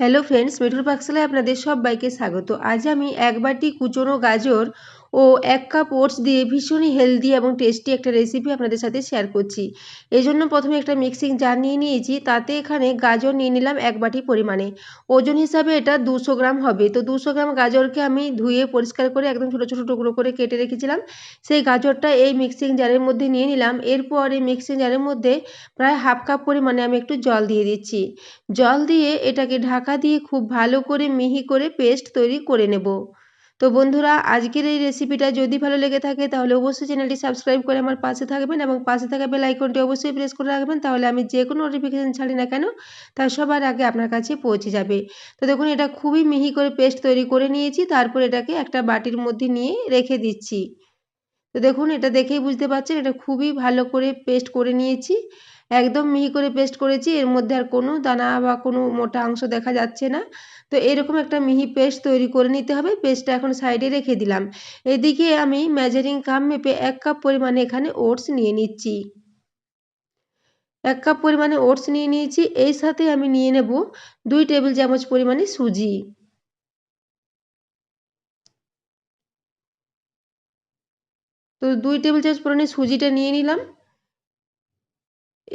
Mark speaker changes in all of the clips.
Speaker 1: Hello friends মিঠুর পাকশালায় আপনাদের সবাইকে স্বাগত। আজ আমি একবারটি কুচনো গাজর ও এক কাপ ওটস দিয়ে ভীষণই হেলদি এবং টেস্টি একটা রেসিপি আপনাদের সাথে শেয়ার করছি। এই জন্য প্রথমে একটা মিক্সিং জার নিয়ে নিয়েছি, তাতে এখানে গাজর নিয়ে নিলাম এক বাটি পরিমাণে। ওজন হিসাবে এটা দুশো গ্রাম হবে। তো দুশো গ্রাম গাজরকে আমি ধুয়ে পরিষ্কার করে একদম ছোটো ছোটো টুকরো করে কেটে রেখেছিলাম। সেই গাজরটা এই মিক্সিং জারের মধ্যে নিয়ে নিলাম। এরপর এই মিক্সিং জারের মধ্যে প্রায় হাফ কাপ পরিমাণে আমি একটু জল দিয়ে দিচ্ছি। জল দিয়ে এটাকে ঢাকা দিয়ে খুব ভালো করে মিহি করে পেস্ট তৈরি করে নেব। তো বন্ধুরা, আজকের এই রেসিপিটা যদি ভালো লেগে থাকে, তাহলে অবশ্যই চ্যানেলটি সাবস্ক্রাইব করে আমার পাশে থাকবেন এবং পাশে থাকা বেল আইকনটি অবশ্যই প্রেস করে রাখবেন, তাহলে আমি যে কোনো নোটিফিকেশান ছাড়ি না কেন, তা সবার আগে আপনার কাছে পৌঁছে যাবে। তো দেখুন, এটা খুবই মিহি করে পেস্ট তৈরি করে নিয়েছি, তারপর এটাকে একটা বাটির মধ্যে নিয়ে রেখে দিচ্ছি। তো দেখুন, এটা দেখেই বুঝতে পারছেন, এটা খুবই ভালো করে পেস্ট করে নিয়েছি, একদম মিহি করে পেস্ট করেছি, এর মধ্যে আর কোনো দানা বা কোনো মোটা অংশ দেখা যাচ্ছে না। তো এরকম একটা মিহি পেস্ট তৈরি করে নিতে হবে। পেস্টটা এখন সাইডে রেখে দিলাম। এদিকে আমি মেজারিং কাপ মেপে এক কাপ পরিমাণে এখানে ওটস নিয়ে নিচ্ছি। এক কাপ পরিমাণে ওটস নিয়ে নিয়েছি। এই সাথে আমি নিয়ে নেব দুই টেবিল চামচ পরিমাণে সুজি। তো দুই টেবিল চামচ পরিমাণে সুজিটা নিয়ে নিলাম।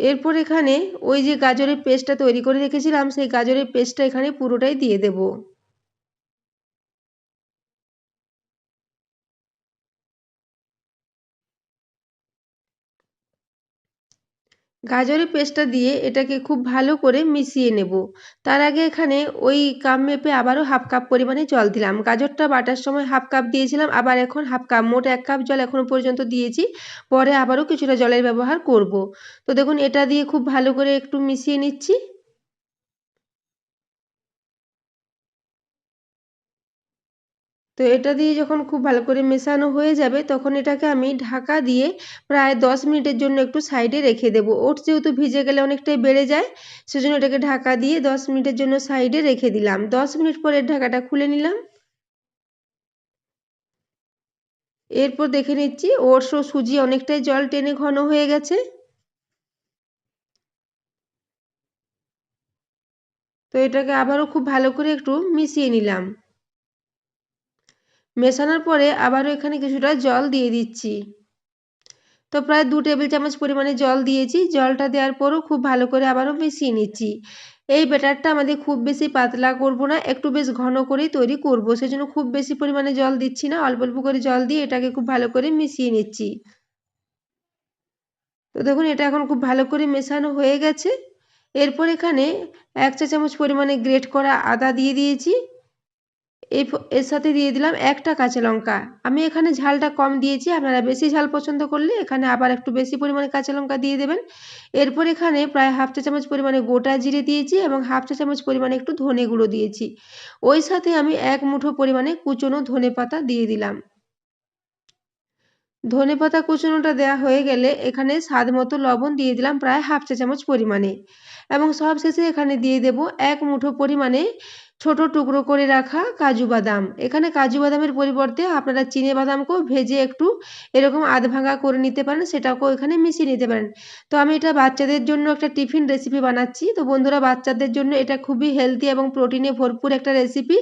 Speaker 1: এরপর এখানে ওই যে গাজরের পেস্টটা তৈরি করে রেখেছিলাম, সেই গাজরের পেস্টটা এখানে পুরোটাই দিয়ে দেব। গাজরের পেস্টটা দিয়ে এটাকে খুব ভালো করে মিশিয়ে নেব। তার আগে এখানে ওই কাপ মেপে আবারও হাফ কাপ পরিমাণে জল দিলাম। গাজরটা বাটার সময় হাফ কাপ দিয়েছিলাম, আবার এখন হাফ কাপ মোট এক কাপ জল এখনও পর্যন্ত দিয়েছি। পরে আবারও কিছুটা জলের ব্যবহার করব। তো দেখুন, এটা দিয়ে খুব ভালো করে একটু মিশিয়ে নিচ্ছি। তো এটা দিয়ে যখন খুব ভালো করে মেশানো হয়ে যাবে, তখন এটাকে আমি ঢাকা দিয়ে প্রায় দশ মিনিটের জন্য একটু সাইডে রেখে দেবো। ওটস যেহেতু ভিজে গেলে অনেকটাই বেড়ে যায়, সেজন্য এটাকে ঢাকা দিয়ে দশ মিনিটের জন্য সাইডে রেখে দিলাম। দশ মিনিট পরে ঢাকাটা খুলে নিলাম। এরপর দেখে নিচ্ছি ওটস ও সুজি অনেকটাই জল টেনে ঘন হয়ে গেছে। তো এটাকে আবারও খুব ভালো করে একটু মিশিয়ে নিলাম। মেশানোর পরে আবারও এখানে কিছুটা জল দিয়ে দিচ্ছি। তো প্রায় দু টেবিল চামচ পরিমাণে জল দিয়েছি। জলটা দেওয়ার পরও খুব ভালো করে আবারও মিশিয়ে নিচ্ছি। এই ব্যাটারটা আমাদের খুব বেশি পাতলা করব না, একটু বেশ ঘন করেই তৈরি করব। সেজন্য খুব বেশি পরিমাণে জল দিচ্ছি না, অল্প অল্প করে জল দিয়ে এটাকে খুব ভালো করে মিশিয়ে নিচ্ছি। তো দেখুন, এটা এখন খুব ভালো করে মেশানো হয়ে গেছে। এরপর এখানে এক চা চামচ পরিমাণে গ্রেট করা আদা দিয়ে দিয়েছি। এই এর সাথে দিয়ে দিলাম একটা কাঁচা লঙ্কা। আমি এখানে ঝালটা কম দিয়েছি, আপনারা বেশি ঝাল পছন্দ করলে এখানে আবার একটু বেশি পরিমাণে কাঁচা লঙ্কা দিয়ে দেবেন। এরপর এখানে প্রায় হাফ চা চামচ পরিমাণে গোটা জিরে দিয়েছি এবং হাফ চা চামচ পরিমাণে একটু ধনে গুঁড়ো দিয়েছি। ওই সাথে আমি এক মুঠো পরিমাণে কুচনো ধনে পাতা দিয়ে দিলাম। ধনে পাতা কুচনোটা দেওয়া হয়ে গেলে এখানে স্বাদ মতো লবণ দিয়ে দিলাম প্রায় হাফ চা চামচ পরিমাণে। এবং সব শেষে এখানে দিয়ে দেব এক মুঠো পরিমাণে ছোট টুকরো করে রাখা কাজু বাদাম। এখানে কাজু বাদামের পরিবর্তে আপনারা চিনে বাদামকেও ভেজে একটু এরকম আধ ভাঙা করে নিতে পারেন, সেটাকেও এখানে মিশিয়ে নিতে পারেন। তো আমি এটা বাচ্চাদের জন্য একটা টিফিন রেসিপি বানাচ্ছি। তো বন্ধুরা, বাচ্চাদের জন্য এটা খুবই হেলদি এবং প্রোটিনে ভরপুর একটা রেসিপি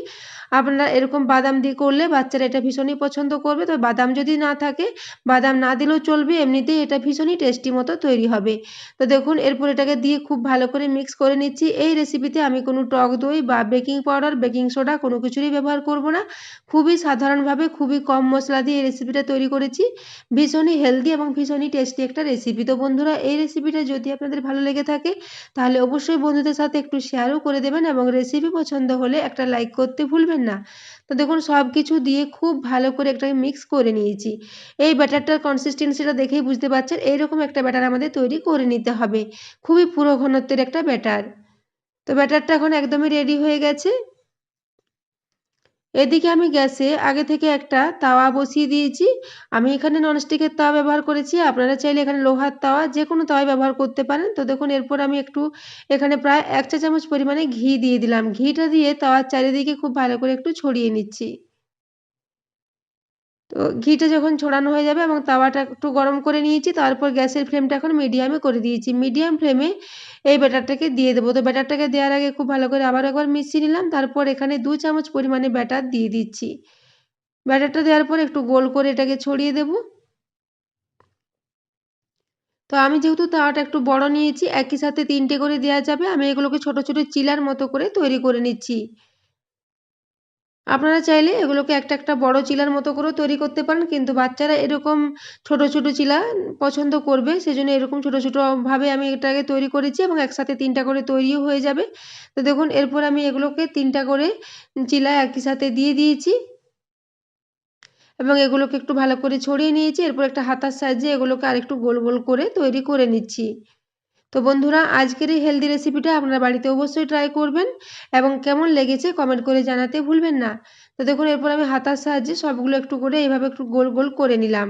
Speaker 1: আপনারা এরকম বাদাম দিয়ে করলে বাচ্চারা এটা ভীষণই পছন্দ করবে। তো বাদাম যদি না থাকে, বাদাম না দিলেও চলবে, এমনিতেই এটা ভীষণই টেস্টি মতো তৈরি হবে। তো দেখুন, এরপর এটাকে দিয়ে খুব ভালো করে মিক্স করে নিচ্ছি। এই রেসিপিতে আমি কোনো টক দই বা বেকিং পাউডার বেকিং সোডা কোনো কিছুরই ব্যবহার করব না। খুবই সাধারণভাবে খুবই কম মশলা দিয়ে এই রেসিপিটা তৈরি করেছি। ভীষণই হেলদি এবং ভীষণই টেস্টি একটা রেসিপি তো বন্ধুরা, এই রেসিপিটা যদি আপনাদের ভালো লেগে থাকে, তাহলে অবশ্যই বন্ধুদের সাথে একটু শেয়ারও করে দেবেন এবং রেসিপি পছন্দ হলে একটা লাইক করতে ভুলবেন না। তো দেখুন সব কিছু দিয়ে খুব ভালো করে একটাকে মিক্স করে নিয়েছি। এই ব্যাটারটার কনসিস্টেন্সিটা দেখেই বুঝতে পারছেন, এইরকম একটা ব্যাটার আমাদের তৈরি করে নিতে হবে। খুবই পুরো ঘনত্বের একটা ব্যাটার তো ব্যাটারটা এখন একদমই রেডি হয়ে গেছে। এদিকে আমি গ্যাসে আগে থেকে একটা তাওয়া বসিয়ে দিয়েছি। আমি এখানে ননস্টিকের তাওয়া ব্যবহার করেছি। আপনারা চাইলে এখানে লোহার তাওয়া যে কোনো তাওয়াই ব্যবহার করতে পারেন। তো দেখুন, এরপর আমি একটু এখানে প্রায় এক চা চামচ পরিমাণে ঘি দিয়ে দিলাম। ঘিটা দিয়ে তাওয়ার চারিদিকে খুব ভালো করে একটু ছড়িয়ে নিচ্ছি। ঘিটা যখন ছড়ানো হয়ে যাবে এবং তাওয়াটা একটু গরম করে নিয়েছি, তারপর গ্যাসের ফ্লেমটা এখন মিডিয়ামে করে দিয়েছি। মিডিয়াম ফ্লেমে এই ব্যাটারটাকে দিয়ে দেবো। তো ব্যাটারটাকে দেওয়ার আগে খুব ভালো করে আবার একবার মিশিয়ে নিলাম। তারপর এখানে দু চামচ পরিমাণে ব্যাটার দিয়ে দিচ্ছি। ব্যাটারটা দেওয়ার পর একটু গোল করে এটাকে ছড়িয়ে দেব। তো আমি যেহেতু তাওয়াটা একটু বড় নিয়েছি, একই সাথে তিনটে করে দেওয়া যাবে। আমি এগুলোকে ছোট ছোট চিলার মতো করে তৈরি করে নিচ্ছি। আপনারা চাইলে এগুলোকে একটা একটা বড় চিলার মতো করেও তৈরি করতে পারেন, কিন্তু বাচ্চারা এরকম ছোট ছোট চিলা পছন্দ করবে। সেজন্য এরকম ছোট ছোটোভাবে আমি এটাকে তৈরি করেছি এবং একসাথে তিনটা করে তৈরিও হয়ে যাবে। তো দেখুন, এরপর আমি এগুলোকে তিনটা করে চিলা একই সাথে দিয়ে দিয়েছি এবং এগুলোকে একটু ভালো করে ছড়িয়ে নিয়েছি। এরপর একটা হাতার সাহায্যে এগুলোকে আরেকটু গোল গোল করে তৈরি করে নিচ্ছি। তো বন্ধুরা, আজকের এই হেলদি রেসিপিটা আপনারা বাড়িতে অবশ্যই ট্রাই করবেন এবং কেমন লেগেছে কমেন্ট করে জানাতে ভুলবেন না। তো দেখুন, এরপর আমি হাতার সাহায্যে সবগুলো একটু করে এইভাবে একটু গোল গোল করে নিলাম।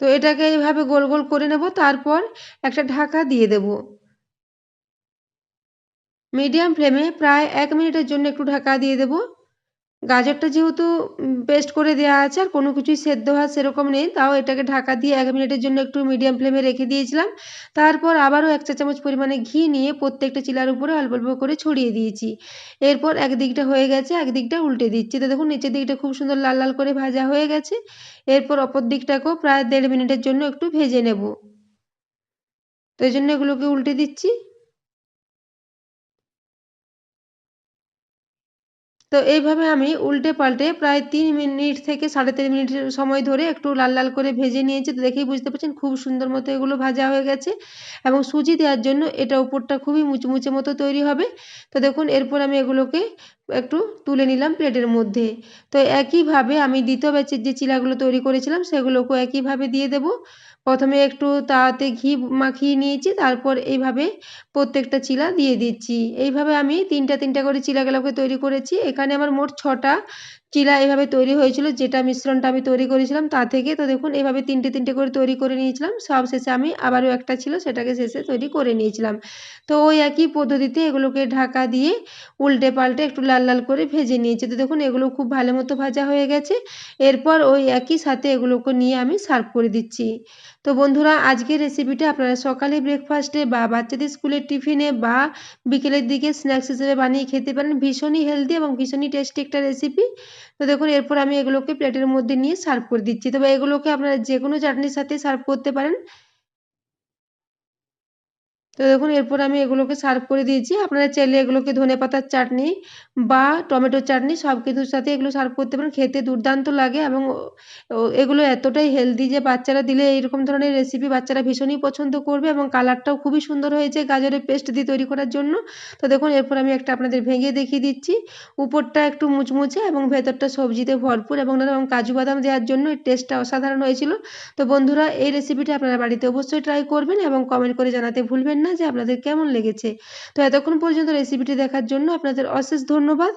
Speaker 1: তো এটাকে এইভাবে গোল গোল করে নেব, তারপর একটা ঢাকা দিয়ে দেব। মিডিয়াম ফ্লেমে প্রায় এক মিনিটের জন্য একটু ঢাকা দিয়ে দেবো। গাজরটা যেহেতু পেস্ট করে দেওয়া আছে আর কোনো কিছুই সেদ্ধ হওয়া সেরকম নেই, তাও এটাকে ঢাকা দিয়ে এক মিনিটের জন্য একটু মিডিয়াম ফ্লেমে রেখে দিয়েছিলাম। তারপর আবারও এক চা চামচ পরিমাণে ঘি নিয়ে প্রত্যেকটা চিলার উপরে অল্প অল্প করে ছড়িয়ে দিয়েছি। এরপর একদিকটা হয়ে গেছে একদিকটা উল্টে দিচ্ছি। তো দেখুন, নিচের দিকটা খুব সুন্দর লাল লাল করে ভাজা হয়ে গেছে। এরপর অপর দিকটাকেও প্রায় দেড় মিনিটের জন্য একটু ভেজে নেব। তো এই জন্য এগুলোকে উল্টে দিচ্ছি। তো এইভাবে আমি উল্টে পাল্টে প্রায় তিন মিনিট থেকে সাড়ে তিন মিনিট সময় ধরে একটু লাল লাল করে ভেজে নিয়েছি। তো দেখেই বুঝতে পারছেন খুব সুন্দর মতো এগুলো ভাজা হয়ে গেছে এবং সুজি দেওয়ার জন্য এটা উপরটা খুবই মুচমুচে মতো তৈরি হবে। তো দেখুন এরপর আমি এগুলোকে একটু তুলে নিলাম প্লেটের মধ্যে। তো একইভাবে আমি দ্বিতীয় ব্যাচের যে চিলাগুলো তৈরি করেছিলাম সেগুলোকেও একইভাবে দিয়ে দেব। প্রথমে একটু তাতে ঘি মাখিয়ে নিয়েছি, তারপর এইভাবে প্রত্যেকটা চিলা দিয়ে দিচ্ছি। এইভাবে আমি তিনটা তিনটা করে চিলা গোলাপকে তৈরি করেছি। এখানে আমার মোট ছটা চিলা এভাবে তৈরি হয়েছিল, যেটা মিশ্রণটা আমি তৈরি করেছিলাম, তা থেকে তো দেখুন এভাবে তিনটে তিনটে করে তৈরি করে নিয়েছিলাম, সব শেষে আমি আবারও একটা ছিল, সেটাকে শেষে তৈরি করে নিয়েছিলাম। তো ওই একই পদ্ধতিতে এগুলোকে ঢাকা দিয়ে উল্টে পাল্টে একটু লাল লাল করে ভেজে নিয়েছি। তো দেখুন এগুলো খুব ভালো মতো ভাজা হয়ে গেছে, এরপর ওই একই সাথে এগুলোকে নিয়ে আমি সার্ভ করে দিচ্ছি। তো বন্ধুরা, আজকের রেসিপিটা আপনারা সকালে ব্রেকফাস্টে বা বাচ্চাদের স্কুলের টিফিনে বা বিকেলের দিকে স্ন্যাক্স হিসেবে বানিয়ে খেতে পারেন। ভীষণই হেলদি এবং ভীষণই টেস্টি একটা রেসিপি তো দেখুন, এরপর আমি এগুলোকে প্লেটের মধ্যে নিয়ে সার্ভ করে দিচ্ছি। তবে এগুলোকে আপনারা যে কোনো চাটনির সাথে সার্ভ করতে পারেন। তো দেখুন, এরপর আমি এগুলোকে সার্ভ করে দিয়েছি। আপনারা চাইলে এগুলোকে ধনে পাতার চাটনি বা টমেটো চাটনি সব কিছুর সাথে এগুলো সার্ভ করতে পারেন। খেতে দুর্দান্ত লাগে এবং এগুলো এতটাই হেলদি যে বাচ্চারা দিলে এইরকম ধরনের রেসিপি বাচ্চারা ভীষণই পছন্দ করবে এবং কালারটাও খুবই সুন্দর হয়েছে গাজরের পেস্ট দিয়ে তৈরি করার জন্য। তো দেখুন, এরপর আমি একটা আপনাদের ভেঙে দেখিয়ে দিচ্ছি। উপরটা একটু মুচমুচে এবং ভেতরটা সবজিতে ভরপুর এবং এবং কাজু বাদাম দেওয়ার জন্য এর টেস্টটা অসাধারণ হয়েছিল। তো বন্ধুরা, এই রেসিপিটা আপনারা বাড়িতে অবশ্যই ট্রাই করবেন এবং কমেন্ট করে জানাতে ভুলবেন না যে আপনাদের কেমন লেগেছে। তো এতক্ষণ পর্যন্ত রেসিপিটি দেখার জন্য আপনাদের অশেষ ধন্যবাদ।